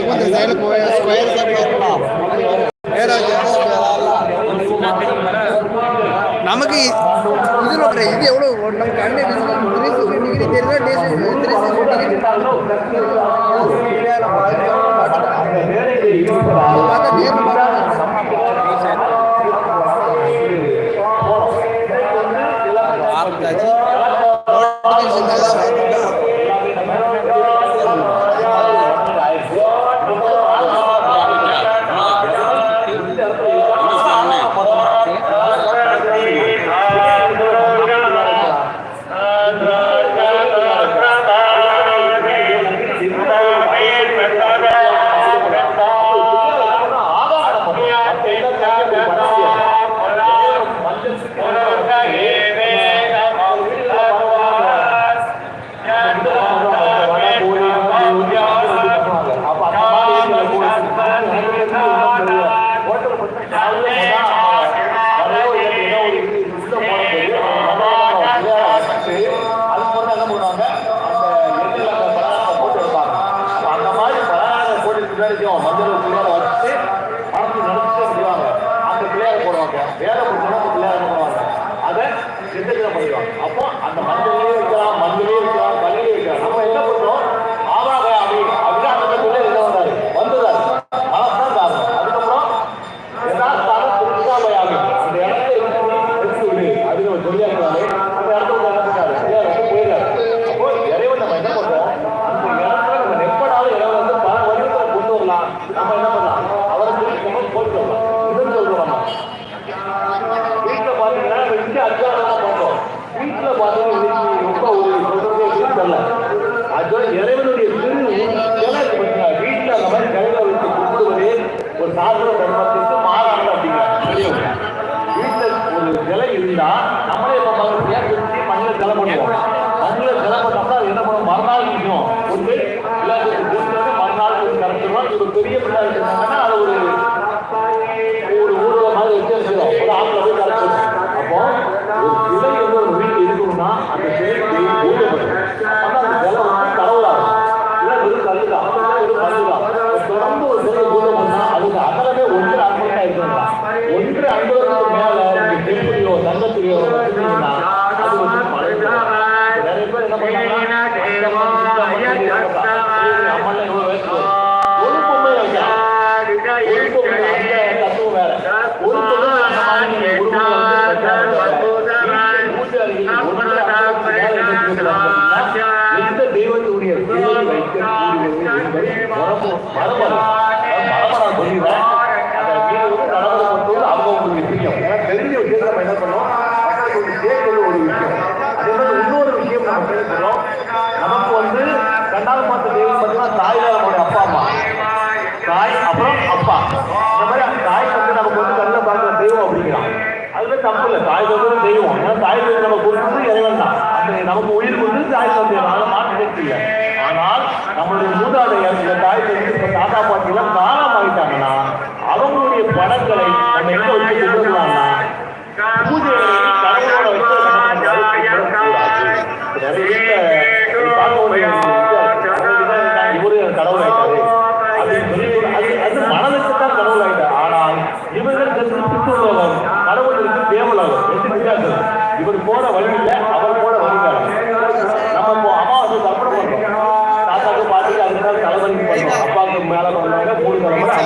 algunas saíram ellas voy a হয়েছিল மேலே வந்தாங்க மூணு தலைமுறை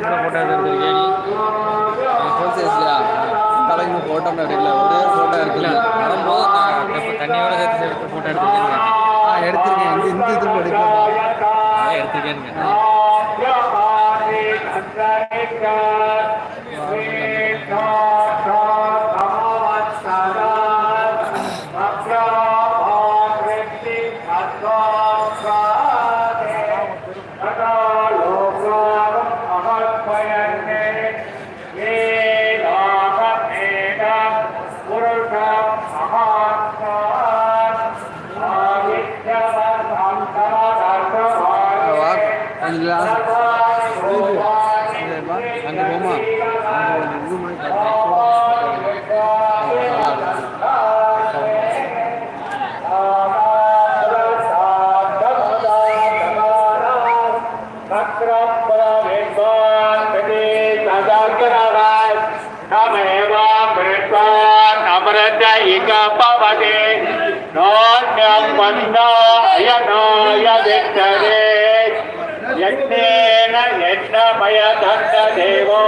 சைஸில் ஃபோட்டோ எடுத்துருக்கேன் ஃபுல் சைஸ்லையா தலைக்கு ஃபோட்டோ எடுக்கல ஒரே ஃபோட்டோ எடுக்கல வரும்போது நான் தண்ணியோட சேர்த்து சேர்த்து ஃபோட்டோ எடுத்துருக்கேன் நான் எடுத்திருக்கேன் இந்த இந்த இதுக்கு எடுக்கல நான் எடுத்திருக்கேனுங்க व्रजयिक पवने नान्यं मन्नायनाय विष्टरे यज्ञेन यज्ञमय दण्डदेवो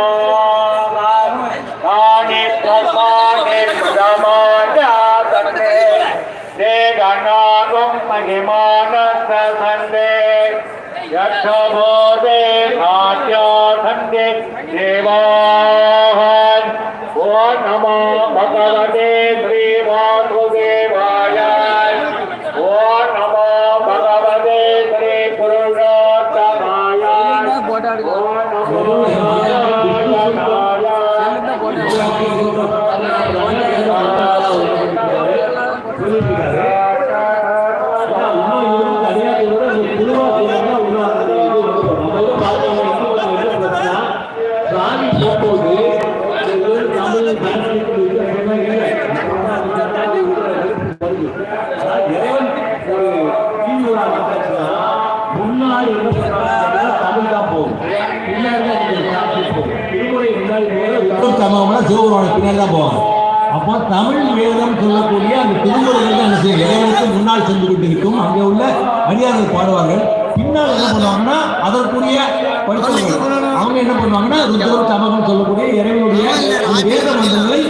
அடியார்கள் பாடுவார்கள். பின்னால் என்ன பண்ணுவாங்கன்னா அதற்குரிய படித்தவர்கள் அவங்க என்ன பண்ணுவாங்கன்னா ருத்ர சமகம் சொல்லக்கூடிய இறைவனுடைய வேத மந்திரங்களை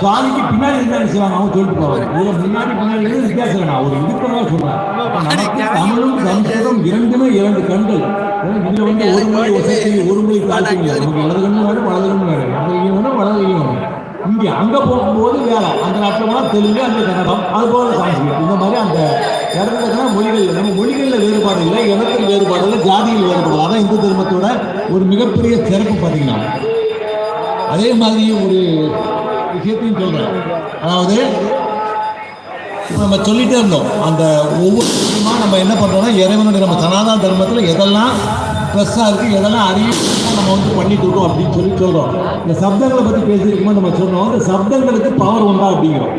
சுவாமிக்கு பின்னாடி இருந்தா செய்வாங்க? அவங்க சொல்லிட்டு போவாங்க. இதுல முன்னாடி பின்னாடி வித்தியாசம் இல்லை. நான் ஒரு இருக்கிறதா சொல்றேன் நமக்கு தமிழும் சம்ஸ்கிருதம் இரண்டுமே இரண்டு கண்கள். இதுல வந்து ஒரு மொழி வசதி ஒரு மொழி தாழ்த்தி நமக்கு இடது கண்ணு வேணும் வலது கண்ணு வேணும் இடது கையும் வேணும் வலது கையும் வேணும் இங்கே அங்க போகும்போது வேலை அந்த நாட்டில் போனால் தெலுங்கு அந்த கன்னடம் அது போல சான்ஸ்கிரிட் இந்த மாதிரி அந்த இடத்துல மொழிகள் நம்ம மொழிகளில் வேறுபாடு இல்லை இனத்தில் வேறுபாடு இல்லை ஜாதியில் வேறுபாடு அதான் இந்து தர்மத்தோட ஒரு மிகப்பெரிய சிறப்பு பார்த்தீங்கன்னா. அதே மாதிரி ஒரு விஷயத்தையும் சொல்கிறேன் அதாவது இப்போ நம்ம சொல்லிகிட்டே இருந்தோம் அந்த ஒவ்வொரு விஷயமா நம்ம என்ன பண்ணுறோம்னா இறைவனுடைய நம்ம சனாதன தர்மத்தில் எதெல்லாம் ப்ளஸ்ஸாக இருக்குது எதெல்லாம் அறிவு நம்ம வந்து பண்ணிட்டு இருக்கோம் அப்படின்னு சொல்லி சொல்கிறோம் இந்த சப்தங்களை பற்றி பேசியிருக்கும்போது நம்ம சொன்னோம் இந்த சப்தங்களுக்கு பவர் உண்டா அப்படிங்கிறோம்.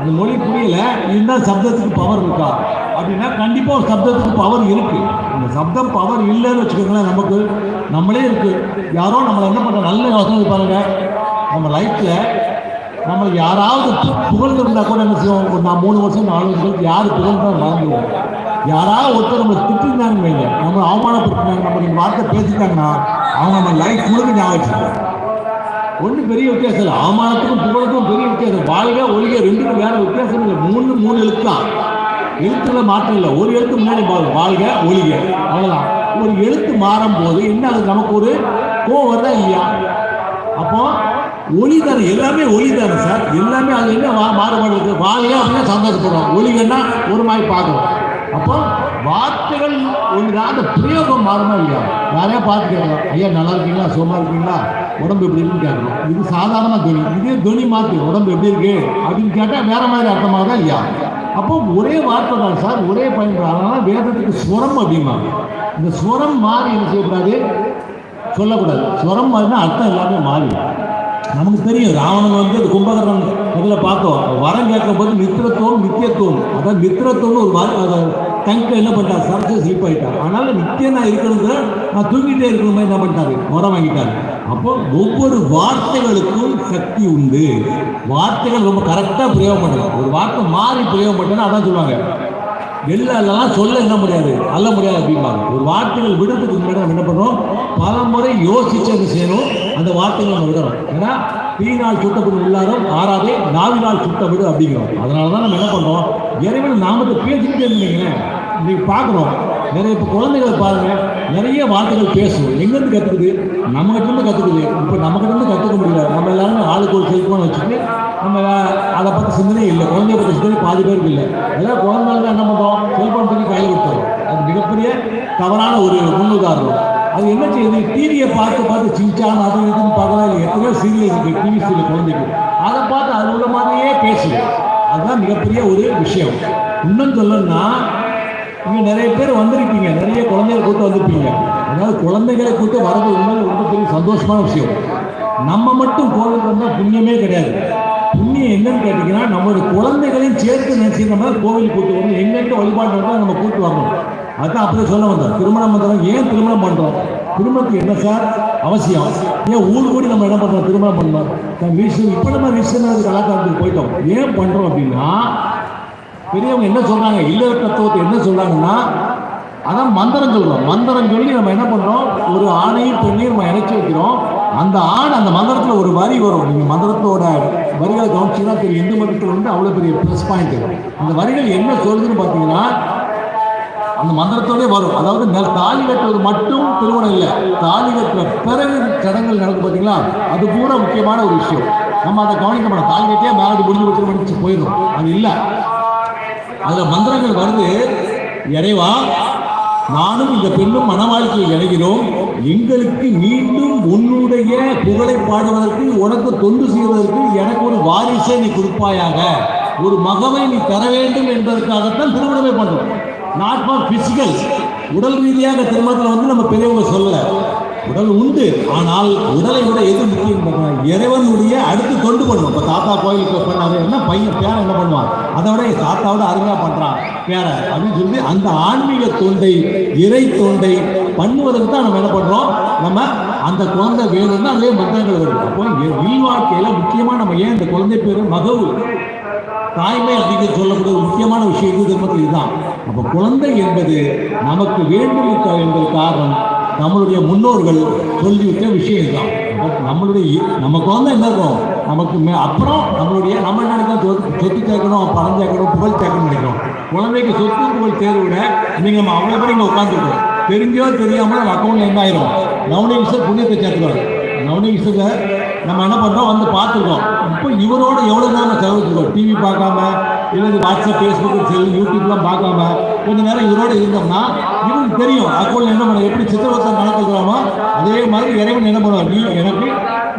அந்த மொழி புரியல இருந்தால் சப்தத்துக்கு பவர் இருக்கா? அப்படின்னா கண்டிப்பாக ஒரு சப்தத்துக்கு பவர் இருக்கு. அந்த சப்தம் பவர் இல்லைன்னு வச்சுக்கோங்களேன் நமக்கு நம்மளே இருக்கு. யாரோ நம்மளை என்ன பண்ணுற நல்ல யோசனை பாருங்க. நம்ம லைஃப்பில் நம்மளுக்கு யாராவது பு- புகழ்ந்து கூட என்ன செய்வோம்? ஒரு நான் மூணு வருஷம் நாலு வருஷம் யார் புகழ்ந்தா மறந்துடுவோம். யாராவது ஒருத்தர் நம்ம திட்டிருந்தாங்க நம்ம அவமானப்படுத்தினாங்க நம்ம வார்த்தை பேசிட்டாங்கன்னா அவங்க நம்ம லைஃப் முழுக்க ஞாபகம் ஒன்றும் பெரிய வித்தியாசம் இல்லை. அவமானத்துக்கும் புகழுக்கும் பெரிய வித்தியாசம். வாழ்க ஒழிக ரெண்டுக்கும் வேற வித்தியாசம் இல்லை. மூணு மூணு எழுத்து? தான் எழுத்துல மாற்றம் இல்லை. ஒரு எழுத்து முன்னாடி மாறும் வாழ்க ஒழிக. அவ்வளோதான் ஒரு எழுத்து மாறும் போது என்ன அது? நமக்கு ஒரு கோவம் வருதா இல்லையா? அப்போ ஒளி தானே எல்லாமே ஒளி தானே சார். எல்லாமே அது என்ன மாறுபாடு இருக்கு? வாழ்க அப்படின்னா சந்தோஷப்படுறோம் ஒளிகன்னா ஒரு மாதிரி பார்க்குறோம் அப்போ வார்த்தைகள் ஒன்று அந்த பிரயோகம் மாறுமா இல்லையா? நிறையா பார்த்து ஐயா நல்லா இருக்கீங்களா? சுகமாக இருக்கீங்களா? உடம்பு எப்படி இருக்குன்னு கேட்கணும். இது சாதாரண துணி. இதே துணி மாற்றி உடம்பு எப்படி இருக்கு அப்படின்னு கேட்டால் வேற மாதிரி அர்த்தமாகுதா இல்லையா? அப்போ ஒரே வார்த்தை தான் சார் ஒரே பயன்படுது அதனால வேதத்துக்கு ஸ்வரம் அப்படிம்பாங்க. இந்த ஸ்வரம் மாறி என்ன செய்யக்கூடாது? சொல்லக்கூடாது. ஸ்வரம் மாறினா அர்த்தம் எல்லாமே மாறி. நமக்கு தெரியும் ராவணன் வந்து அது கும்பகரணம் அதில் பார்த்தோம். வரம் கேட்கும் போது மித்திரத்துவம் நித்தியத்துவம். அதான் மித்திரத்துவம்னு ஒரு வார்த்தை தங்க என்ன பண்ணிட்டார் சரக்கு ஸ்லிப் ஆகிட்டார் அதனால நித்தியம் நான் இருக்கணுங்கிற நான் தூங்கிட்டே இருக்கிற மாதிரி என்ன பண்ணிட்டாரு? வரம் வாங்கிட்டாரு. அப்போ ஒவ்வொரு வார்த்தைகளுக்கும் சக்தி உண்டு. வார்த்தைகள் ரொம்ப கரெக்டாக பிரயோகம் பண்ணலாம் ஒரு வார்த்தை மாறி பிரயோகம் பண்ணா அதான் சொல்லுவாங்க. எல்லாம் சொல்ல என்ன முடியாது அல்ல முடியாது அப்படிம்பாங்க. ஒரு வார்த்தைகள் விடுறதுக்கு முன்னாடி நம்ம என்ன பண்ணுறோம்? பல முறை யோசிச்சு என்ன செய்யணும்? அந்த வார்த்தைகளை நம்ம விடுறோம் ஏன்னா தீயினால் சுட்டப்படும் உள்ளாரும் ஆறாதே நாவினால் சுட்ட விடு அப்படிங்கிறோம். அதனால தான் நம்ம என்ன பண்ணுறோம் இறைவன் நாமத்தை பேசிக்கிட்டே இருந்தீங்களேன் இன்னைக்கு பார்க்குறோம் நிறைய இப்போ குழந்தைகள் பாருங்க நிறைய வார்த்தைகள் பேசும். எங்கேருந்து கற்றுக்குது நம்ம கிட்டேருந்து கற்றுக்குது இப்போ நம்ம கிட்டேருந்து கற்றுக்க முடியல. நம்ம எல்லாருமே ஆளுக்கு ஒரு செல்ஃபோன் வச்சுட்டு நம்ம அதை பற்றி சிந்தனையே இல்லை. குழந்தைய பற்றி சிந்தனை பாதி பேருக்கு இல்லை. எல்லாம் குழந்தைங்க என்ன பண்ணுறோம்? செல்ஃபோன் பண்ணி கையில் கொடுத்தோம் அது மிகப்பெரிய தவறான ஒரு முன்னுதாரணம். அது என்ன செய்யுது? டிவியை பார்த்து பார்த்து சிஞ்சான் அது இதுன்னு பார்க்கலாம் இல்லை. எத்தனையோ சீரியல் இருக்குது டிவி சீரியல் குழந்தைக்கு. அதை பார்த்து அது உள்ள மாதிரியே பேசுது. அதுதான் மிகப்பெரிய ஒரு விஷயம். இன்னும் சொல்லணும்னா நீங்க நிறைய பேர் வந்திருப்பீங்க. நிறைய குழந்தைகளை கூட்டு வந்திருப்பீங்க. அதாவது குழந்தைகளை கூட்டு வரது உண்மையில ரொம்ப பெரிய சந்தோஷமான விஷயம். நம்ம மட்டும் கோவிலுக்கு வந்தால் புண்ணியமே கிடையாது. புண்ணியம் என்னன்னு கேட்டிங்கன்னா நம்மளோட குழந்தைகளையும் சேர்த்து நினைச்சிருந்த மாதிரி கோவில் கூட்டு வரணும். எங்கிட்ட வழிபாடு நம்ம கூட்டு வரணும். அதான் அப்படியே சொல்ல வந்தோம் திருமணம் பண்ணுறோம் ஏன் திருமணம் பண்ணுறோம் திருமணத்துக்கு என்ன சார்? அவசியம். ஏன் ஊர் கூடி நம்ம என்ன பண்ணுறோம் திருமணம் பண்ணோம் ரிஷன் இப்போ நம்ம ரிஷன் கலாச்சாரத்துக்கு போயிட்டோம். ஏன் பண்ணுறோம் அப்படின்னா பெரியவங்க என்ன சொல்றாங்க? இல்லற தத்துவத்தை என்ன சொல்றாங்கன்னா அதான் மந்திரம் சொல்றோம். மந்திரம் சொல்லி நம்ம என்ன பண்றோம்? ஒரு ஆணையும் பெண்ணையும் நம்ம இணைச்சி வைக்கிறோம். அந்த ஆண் அந்த மந்திரத்துல ஒரு வரி வரும். நீங்க மந்திரத்தோட வரிகளை கவனிச்சீங்கன்னா தெரியும். இந்து மதத்தில் வந்து அவ்வளவு பெரிய ப்ளஸ் பாயிண்ட் அந்த வரிகள் என்ன சொல்லுதுன்னு பார்த்தீங்கன்னா அந்த மந்திரத்தோடே வரும். அதாவது தாலி கட்டுறது மட்டும் திருமணம் இல்லை. தாலி கட்டுற பிறகு சடங்குகள் நடக்கும் பார்த்தீங்களா? அது பூரா முக்கியமான ஒரு விஷயம். நம்ம அதை கவனிக்க மாட்டோம். தாலி கட்டியே மேலே முடிஞ்சு வச்சு முடிச்சு போயிடும் அது இல்லை. அதில் மந்திரங்கள் வருது. இறைவா நானும் இந்த பெண்ணும் மன வாழ்க்கையை இணைகிறோம். எங்களுக்கு மீண்டும் உன்னுடைய புகழை பாடுவதற்கு உனக்கு தொண்டு செய்வதற்கு எனக்கு ஒரு வாரிசை நீ கொடுப்பாயாக. ஒரு மகவை நீ தர வேண்டும் என்பதற்காகத்தான் திருமணமே பண்றோம். நாட் ஃபார் பிசிக்கல் உடல் ரீதியாக திருமணத்தில் வந்து நம்ம பெரியவங்க சொல்லலை. உடல் உண்டு. ஆனால் உடலை விட எது முக்கியம் இறைவனுடைய அடுத்து தொண்டு பண்ணும் இப்போ தாத்தா கோயிலுக்கு பண்ணாரு. என்ன? பையன் பேரை என்ன பண்ணுவான்? அதை விட என் தாத்தாவோட அருமையாக பண்ணுறான் பேரை அப்படின்னு சொல்லி அந்த ஆன்மீக தொண்டை இறை தொண்டை பண்ணுவதற்கு தான் நம்ம என்ன பண்ணுறோம் நம்ம அந்த குழந்தை வேணும்னா அதே மந்திரங்கள் வருது அப்போ வாழ்க்கையில் முக்கியமாக நம்ம ஏன் இந்த குழந்தை பேர் மகவு? தாய்மை அப்படிங்கிறது சொல்லக்கூடிய முக்கியமான விஷயம் இது தர்மத்தில் இதுதான். அப்போ குழந்தை என்பது நமக்கு வேண்டும் என்பது காரணம் நம்மளுடைய முன்னோர்கள் சொல்லிவிட்ட விஷயம் தான் நம்மளுடைய நமக்கு நம்ம என்ன இருக்கும்? நமக்கு மே அப்புறம் நம்மளுடைய நம்ம என்ன நினைக்கிறோம்? சொத்து சொத்து சேர்க்கணும் பணம் சேர்க்கணும் புகழ் சேர்க்கணும் நினைக்கிறோம். குழந்தைக்கு சொத்து புகழ் தேர்வு விட நீங்கள் நம்ம அவ்வளோ பேர் இங்கே உட்காந்துருக்கோம் தெரிஞ்சோ தெரியாமல் நம்ம அக்கௌண்ட்ல என்ன ஆயிரும்? நவநீகிசர் புண்ணியத்தை சேர்த்துக்கிறோம் நவநீகிசரை நம்ம என்ன பண்ணுறோம் வந்து பார்த்துருக்கோம். இப்போ இவரோட எவ்வளோ நேரம் செலவிட்டுருக்கோம் டிவி பார்க்காம இல்லை வாட்ஸ்அப் ஃபேஸ்புக் செல் யூடியூப்லாம் பார்க்காம கொஞ்ச நேரம் இவரோடு இருந்தோம்னா இவனுக்கு தெரியும். அக்கோல் என்ன பண்ண எப்படி சித்திரவத்தை நடத்துக்கிறோமோ அதே மாதிரி இறைவன் என்ன பண்ணுவார் நீ எனக்கு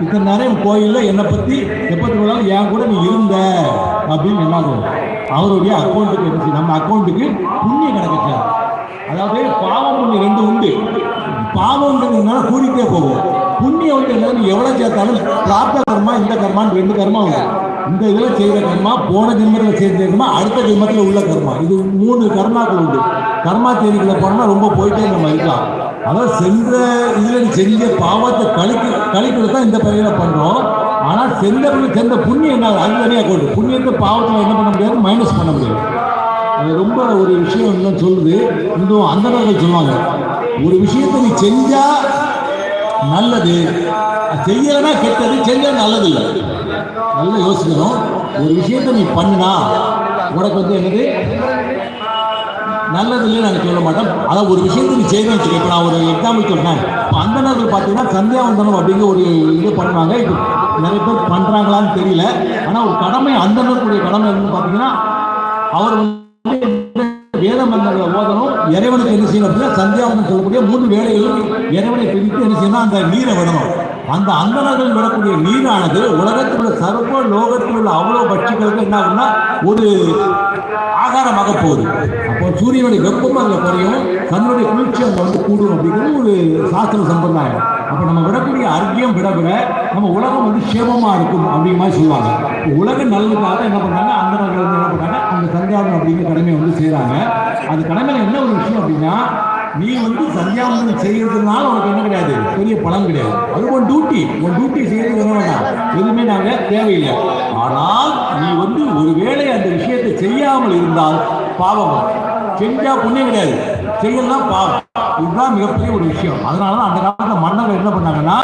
இத்தனை நேரம் கோயிலில் என்னை பற்றி எப்பத்தி வேணாலும் என் கூட நீ இருந்த அப்படின்னு என்ன அவருடைய அக்கௌண்ட்டுக்கு இருந்துச்சு நம்ம அக்கௌண்ட்டுக்கு புண்ணியம் கிடைக்கிறார் அதாவது பாவம் புண்ணியம் ரெண்டு உண்டு. பாவம்ன்றதுனால கூடிட்டே போகும். புண்ணியம் வந்து என்னன்னு எவ்வளோ சேர்த்தாலும் பிராப்த கர்மா இந்த கர்மான்னு ரெண்டு கர்மா உண்டு. இந்த இதில் செய்த கர்மா போன ஜென்மத்தில் செய்த கர்மா அடுத்த ஜென்மத்தில் உள்ள கர்மா. இது மூணு கர்மாக்கள் உண்டு. கர்மா தேதிகளை போனால் ரொம்ப போயிட்டே நம்ம இருக்கலாம் அதாவது சென்ற இதில் செஞ்ச பாவத்தை கழிக்க கழிக்கிறது தான் இந்த பயிரில் பண்ணுறோம் ஆனால் சென்ற பிறகு சென்ற புண்ணியம் என்ன? அது தனியாக கொண்டு புண்ணியத்தை பாவத்தில் என்ன பண்ண முடியாது மைனஸ் பண்ண முடியாது. ரொம்ப ஒரு விஷயம் என்ன சொல்லுது. இன்னும் அந்தனர்கள் சொல்லுவாங்க. ஒரு விஷயத்தை நீ செஞ்சா நல்லது. செய்யலைன்னா கெட்டது செஞ்சா நல்லது இல்லை நல்லா யோசிக்கணும். ஒரு விஷயத்தை நீ பண்ணா உனக்கு வந்து என்னது? நல்லது இல்லை நான் சொல்ல மாட்டேன். அதாவது ஒரு விஷயத்தை நீ செய்யணும்னு சொல்லி இப்போ நான் ஒரு எக்ஸாம்பிள் சொன்னேன் இப்போ அந்த நேரத்தில் பார்த்தீங்கன்னா சந்தியாவந்தனம் அப்படிங்கிற ஒரு இது பண்ணுவாங்க. இப்போ நிறைய பேர் பண்ணுறாங்களான்னு தெரியல. ஆனால் ஒரு கடமை அந்த நேரத்துடைய கடமை என்னன்னு பார்த்தீங்கன்னா அவர் வந்து வேத மந்திரங்களை ஓதணும் இறைவனுக்கு என்ன செய்யணும் அப்படின்னா சந்தியாவந்தம் சொல்லக்கூடிய மூன்று வேலைகளும் இறைவனை பிரித்து என்ன செய்யணும் அந்த நீரை விடணும். அந்த அந்தனர்கள் விடக்கூடிய நீரானது உலகத்தில் உள்ள சர்வ லோகத்தில் உள்ள அவ்வளோ பட்சிகளுக்கு என்ன ஆகும்னா ஒரு ஆகாரமாக போகுது. அப்போ சூரியனுடைய வெப்பம் அதில் குறையும் தன்னுடைய குளிர்ச்சி அங்கே வந்து கூடும் அப்படிங்கிறது ஒரு சாஸ்திர சம்பிரதாயம். அப்போ நம்ம விடக்கூடிய அர்க்கியம் விட விட நம்ம உலகம் வந்து சேமமாக இருக்கும் அப்படிங்கிற மாதிரி சொல்லுவாங்க. இப்போ உலக நலனுக்காக என்ன பண்ணாங்க அந்த வந்து என்ன பண்ணாங்க அந்த சந்தியாவனம் அப்படிங்கிற கடமையை வந்து செய்கிறாங்க அது கடமையில் என்ன ஒரு விஷயம் அப்படின்னா நீ வந்து சந்தியாவந்தனம் செய்யறதுனால உனக்கு என்ன கிடையாது? பெரிய பலன் கிடையாது. அது உன் டியூட்டி உன் டியூட்டி செய்யறது என்ன வேண்டாம் எதுவுமே நாங்கள் தேவையில்லை. ஆனால் நீ வந்து ஒருவேளை அந்த விஷயத்தை செய்யாமல் இருந்தால் பாவம். செஞ்சா புண்ணியம் கிடையாது. செய்யலாம் பாவம் இதுதான் மிகப்பெரிய ஒரு விஷயம். அதனால தான் அந்த காலத்தில் மன்னர்கள் என்ன பண்ணாங்கன்னா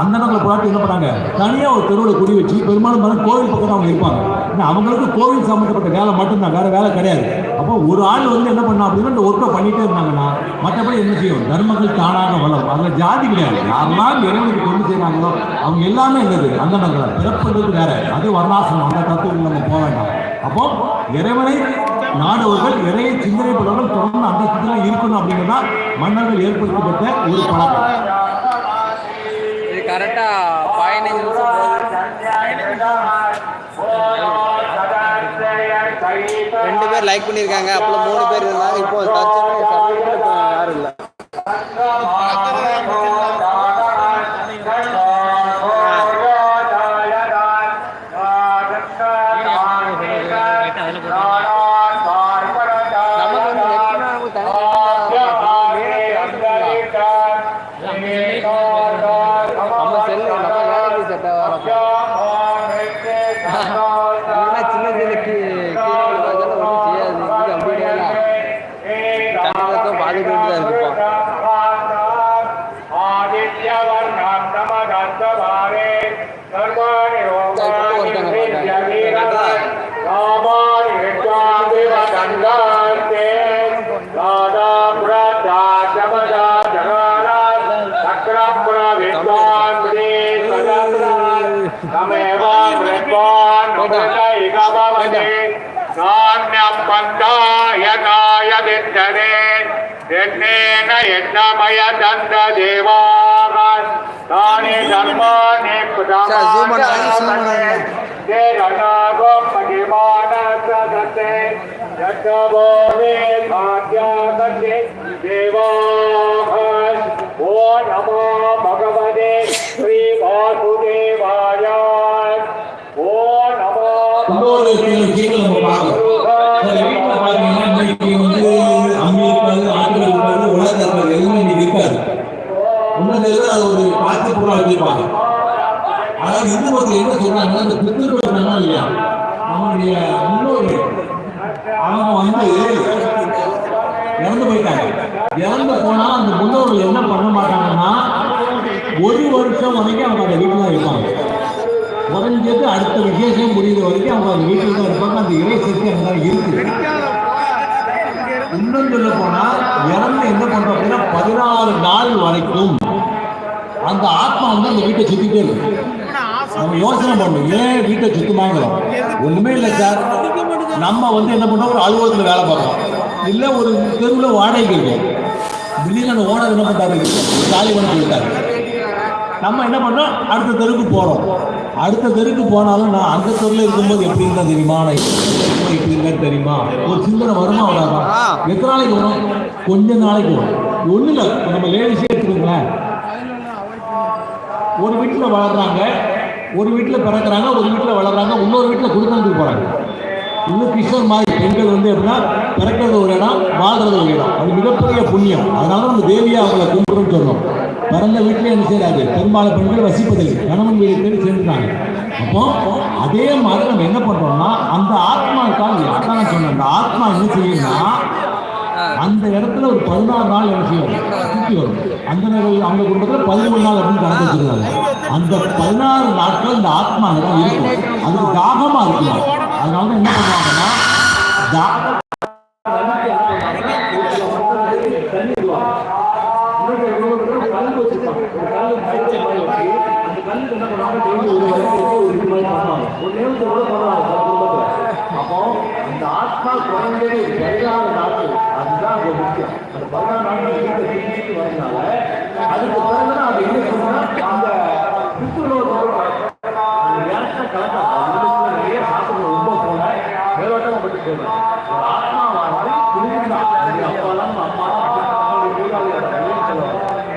அந்த நேரத்தில் போராட்டி என்ன பண்ணாங்க? தனியாக ஒரு தெருவில் குடி வச்சு பெரும்பாலும் பாருங்க கோவில் பக்கம் அவங்க இருப்பாங்க. ஏன்னா அவங்களுக்கு கோவில் சம்மந்தப்பட்ட வேலை மட்டும்தான் வேற வேலை கிடையாது. அப்போ ஒரு ஆள் வந்து என்ன பண்ணா அப்படின்னா இந்த ஒர்க்கை பண்ணிட்டே இருந்தாங்கன்னா மற்றபடி என்ன செய்யும்? தர்மங்கள் தானாக வளரும். அதில் ஜாதி கிடையாது. யாரெல்லாம் இறைவனுக்கு கொண்டு செய்கிறாங்களோ அவங்க எல்லாமே என்னது? அந்த நேரத்தில் பிறப்புன்றது வேற. அது வர்ணாசனம் அந்த தத்துவத்தில் நம்ம போக வேண்டாம். அப்போ இறைவனை நாடவர்கள் இறைய சிந்தனை படுவர்கள் தொடர்ந்து அந்த சிந்தனை இருக்கணும் அப்படிங்கிறதா மன்னர்கள் ஏற்படுத்தப்பட்ட ஒரு பழக்கம். இது கரெக்டாக பதினஞ்சு நிமிஷம் ரெண்டு பேர் லைக் பண்ணியிருக்காங்க. அப்புறம் மூணு பேர் இருந்தாங்க. இப்போ இப்போ யாரும் இல்லை. यज्ञमय दण्डदेवान् तानि धर्माणि ते रणागोपगिमानसदते यज्ञवो मे भाग्यासते देवाः ओ नमो भगवते श्रीवासुदेवाय ओ नमो முன்னாடி அது ஒரு காட்சி பொருளா வச்சிருப்பாங்க அதாவது இது ஒரு என்ன சொல்றாங்க இந்த பித்திருக்கள் சொன்னா இல்லையா? நம்மளுடைய முன்னோர்கள் அவங்க வந்து இறந்து போயிட்டாங்க. இறந்து போனா அந்த முன்னோர்கள் என்ன பண்ண மாட்டாங்கன்னா ஒரு வருஷம் வரைக்கும் அவங்க அந்த வீட்டுல தான் இருப்பாங்க. குறைஞ்சது அடுத்த விசேஷம் முடிகிற வரைக்கும் அவங்க அந்த வீட்டில் தான் இருப்பாங்க. அந்த இறை சக்தி அங்கே தான் இருக்கு. இன்னும் சொல்ல போனா இறந்து என்ன பண்றோம் அப்படின்னா பதினாறு நாள் வரைக்கும் அந்த ஆத்மா வந்து அந்த வீட்டை சுத்திட்டே இருக்கு. நம்ம யோசனை பண்ணணும் ஏன் வீட்டை சுத்தமாங்கிறோம் ஒண்ணுமே இல்லை சார். நம்ம வந்து என்ன பண்றோம்? ஒரு அலுவலகத்தில் வேலை பார்க்குறோம். இல்லை ஒரு தெருவில் வாடகைக்கு இருக்கோம். திடீர்னு ஓனர் என்ன பண்ணுறாரு காலி பண்ண சொல்லிட்டாரு நம்ம என்ன பண்றோம்? அடுத்த தெருவுக்கு போறோம். அடுத்த தெருக்கு போனாலும் நான் அந்த தெருல இருக்கும்போது எப்படி இருந்தால் தெரியுமா? நான் இப்படி இருந்தா தெரியுமா? ஒரு சிந்தனை வருமா வராதா? எத்தனை நாளைக்கு வரும்? கொஞ்ச நாளைக்கு வரும். ஒண்ணு இல்லை நம்ம லேடிஸே எடுத்துக்கோங்களேன். ஒரு வீட்டில் வளர்றாங்க ஒரு வீட்டில் பிறக்கிறாங்க ஒரு வீட்டில் வளர்றாங்க இன்னொரு வீட்டில் கொடுத்தாந்துட்டு போகிறாங்க இன்னும் கிருஷ்ணன் மாதிரி பெண்கள் வந்து எப்படின்னா பிறக்கிறது ஒரு இடம் வாழ்கிறது ஒரு இடம். அது மிகப்பெரிய புண்ணியம். அதனால நம்ம தேவியாக அவங்களை கும்பிடுன்னு சொன்னோம் பிறந்த வீட்டில் என்ன செய்யறாரு? பெரும்பாலும் பெண்கள் வசிப்பதில்லை. கணவன் வீடு பேர் சேர்ந்துட்டாங்க. அப்போ அதே மாதிரி நம்ம என்ன பண்றோம்னா அந்த ஆத்மாவுக்காக அதான் நான் சொன்னேன் அந்த ஆத்மா என்ன செய்யணும்னா அந்த இடத்துல ஒரு பதினாறு நாள் எனக்கு செய்யும்? சுற்றி வரும். அந்த நேரம் அவங்க குடும்பத்தில் பதிமூணு நாள் அப்படின்னு கணக்கு வச்சிருக்காங்க. அந்த பதினாறு நாட்கள் இந்த ஆத்மா அங்கே இருக்கும். அதுக்கு தாகமா இருக்குமா. அதனால என்ன பண்ணுவாங்கன்னா தாகம் அப்போ அந்த ஆத்மா குறைந்தது பதினாறு நாட்கள் அதுதான் அங்க முக்கியம் அந்த பதினாறு நாட்கள் வீட்டை திரும்பிட்டு வரதுனால அதுக்கு பிறகுதான் அது என்ன சொன்னா அந்த பித்ருலோகத்தோட நேரத்தை கலந்தாங்க நிறைய சாப்பிடுற ரொம்ப போல மேலோட்டமா பட்டு போகல ஒரு ஆத்மா வந்து திரும்பிதான் அப்பாலாம் அம்மா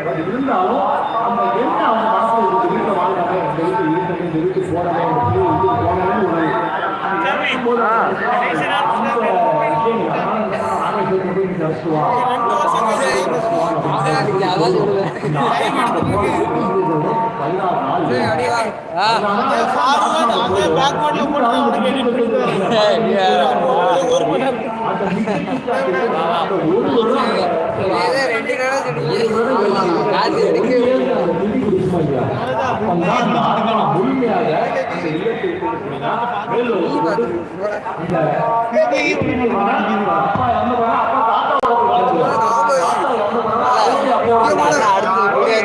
அது இருந்தாலும் அந்த என்ன அவங்க மனசுல இருக்கு வீட்டில் வாழ்றாங்க இந்த வீட்டு இருக்கணும் இந்த வீட்டு போறாங்க இந்த பிள்ளை வீட்டுக்கு போனாலும் ஒரு போது அப்பா கடை காசு எடுக்க அடுத்த வீடியோ தான்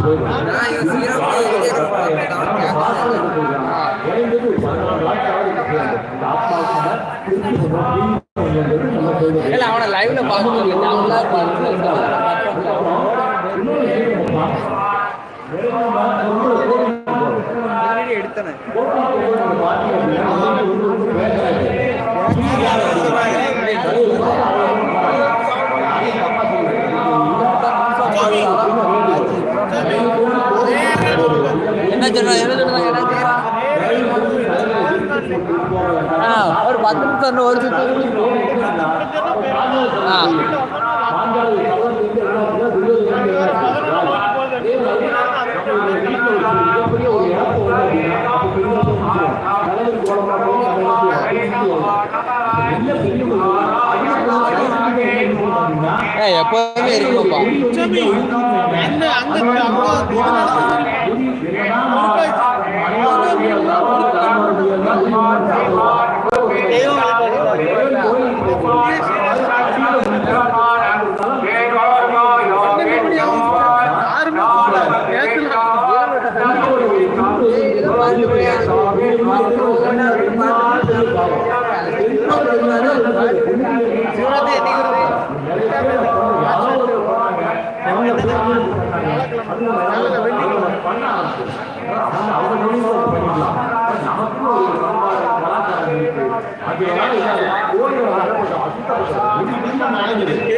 இல்ல அவனை லைவ்ல பார்க்க முடியல அவங்களா எடுத்தன. என்ன சொல்றான் என்ன ஆ, ஒரு பத்து நிமிஷம் ஒரு ஆ. என்ன எப்போதுமே இருக்குமாப்பா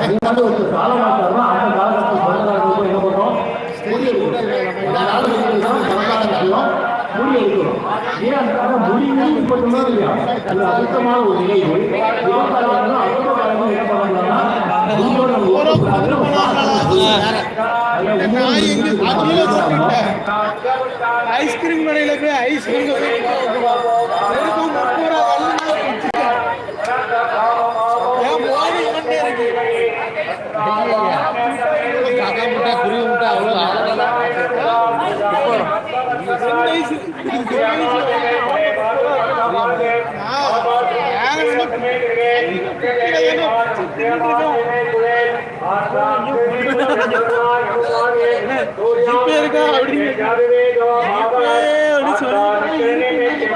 அந்த காலகட்டத்தில். ஏன் அந்த இல்லையா அது அசுத்தமான ஒரு நிகழ்வு. காலமாக என்ன பண்ணலாம்னா முடியோட ஓரக்கூடாது ஐஸ்கிரீம் கடையில போய் ஐஸ்கிரீம் કાકા મોટા ગુરુ મોટા ઓલો રિપેર કા અડી અડી છોડી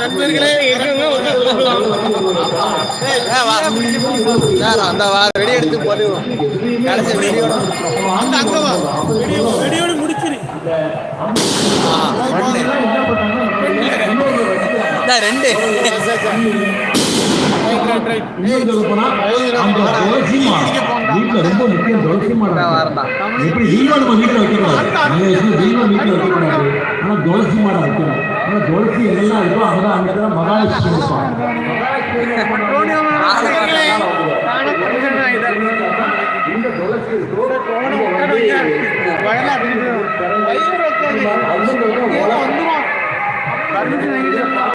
நண்பர்களே அந்த வார வெடி எடுத்து போடுவோம் கடைசி வெடியோட அந்த முடிச்சிரு நான் ரெண்டு வீட்டுல ரொம்ப முக்கியம் துளசி மாடா எப்படி வீடு நம்ம வீட்டுல வைக்கக்கூடாது வீடு வீட்டுல